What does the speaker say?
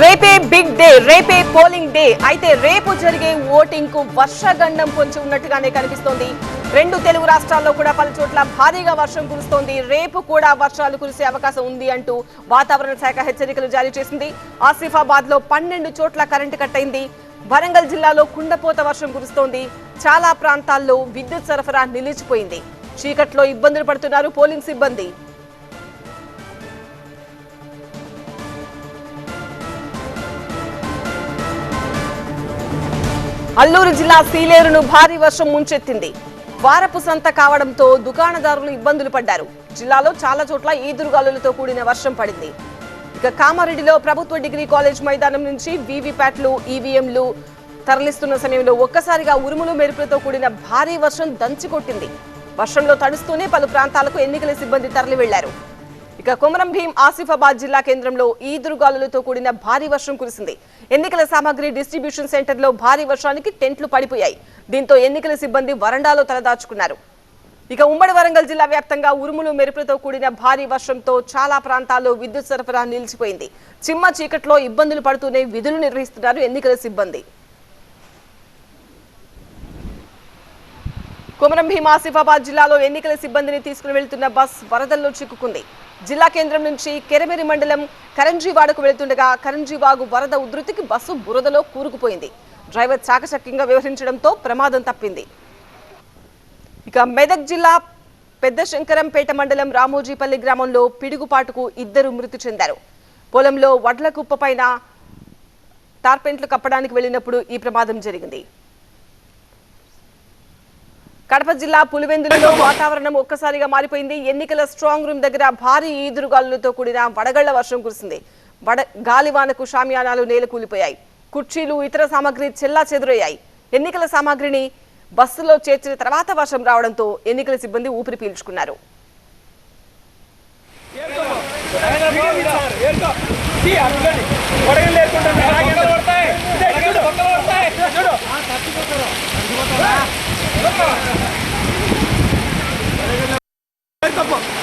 రేపే big day రేపే polling day. అయితే రేపు జరిగే ఓటింగ్కు వర్షగండం పొంచి ఉన్నట్టుగానే కనిపిస్తోంది. రెండు తెలుగు రాష్ట్రాల్లో కూడా పలు చోట్ల భారీగా వర్షం కురుస్తోంది. రేపు కూడా వర్షాలు కురిసే అవకాశం ఉంది అంటూ వాతావరణ శాఖ హెచ్చరికలు జారీ చేసింది. ఆసిఫాబాద్లో పన్నెండు చోట్ల కరెంటు కట్ అయింది వరంగల్ జిల్లాలో కుండపోత వర్షం కురుస్తోంది. చాలా ప్రాంతాల్లో విద్యుత్ సరఫరా నిలిచిపోయింది. చీకట్లో ఇబ్బందులు పడుతున్నారు పోలింగ్ సిబ్బంది. అల్లూరు జిల్లా సీలేరును భారీ వర్షం ముంచెత్తింది. వారపు సంత కావడంతో దుకాణదారులు ఇబ్బందులు పడ్డారు. జిల్లాలో చాలా చోట్ల ఈదురుగాలులతో కూడిన వర్షం పడింది. ఇక కామారెడ్డిలో ప్రభుత్వ డిగ్రీ కాలేజ్ మైదానం నుంచి వీవీప్యాట్లు ఈవీఎంలు తరలిస్తున్న సమయంలో ఒక్కసారిగా ఉరుములు మెరుపులతో కూడిన భారీ వర్షం దంచి కొట్టింది వర్షంలో తడుస్తూనే పలు ప్రాంతాలకు ఎన్నికల సిబ్బంది తరలి వెళ్ళారు ఇక కొమరం భీం ఆసిఫాబాద్ జిల్లా కేంద్రంలో ఈదురుగాలులతో కూడిన భారీ వర్షం కురిసింది. ఎన్నికల సామాగ్రి డిస్ట్రిబ్యూషన్ సెంటర్లో భారీ వర్షానికి టెంట్లు పడిపోయాయి. దీంతో ఎన్నికల సిబ్బంది వరండాలో తలదాచుకున్నారు. ఇక ఉమ్మడి వరంగల్ జిల్లా వ్యాప్తంగా ఉరుములు మెరుపులతో కూడిన భారీ వర్షంతో చాలా ప్రాంతాల్లో విద్యుత్ సరఫరా నిలిచిపోయింది. చిమ్మ చీకట్లో ఇబ్బందులు పడుతూనే విధులు నిర్వహిస్తున్నారు ఎన్నికల సిబ్బంది. కొమరం భీం ఆసిఫాబాద్ జిల్లాలో ఎన్నికల సిబ్బందిని తీసుకుని వెళ్తున్న బస్ వరదల్లో చిక్కుకుంది. జిల్లా కేంద్రం నుంచి కెరమెరి మండలం కరంజీవాడకు వెళుతుండగా కరంజీవాగు వరద ఉధృతికి బస్సు బురదలో కూరుకుపోయింది. డ్రైవర్ చాకచక్యంగా వ్యవహరించడంతో ప్రమాదం తప్పింది. ఇక మెదక్ జిల్లా పెద్ద శంకరంపేట మండలం రామోజీపల్లి గ్రామంలో పిడుగుపాటుకు ఇద్దరు మృతి చెందారు. పొలంలో వడ్ల కుప్పపైన టార్పెంట్లు కప్పడానికి వెళ్ళినప్పుడు ఈ ప్రమాదం జరిగింది. కడప జిల్లా పులివెందులలో వాతావరణం ఒక్కసారిగా మారిపోయింది. ఎన్నికల స్ట్రాంగ్ రూమ్ దగ్గర భారీ ఈదురుగాలులతో కూడిన వడగళ్ళ వర్షం కురిసింది. వడ గాలివానకు షామియానాలు నేల కూలిపోయాయి. కుర్చీలు ఇతర సామాగ్రి చెల్లా చెదురయ్యాయి. ఎన్నికల సామాగ్రిని బస్సులో చేర్చిన తర్వాత వర్షం రావడంతో ఎన్నికల సిబ్బంది ఊపిరి పీల్చుకున్నారు. トポ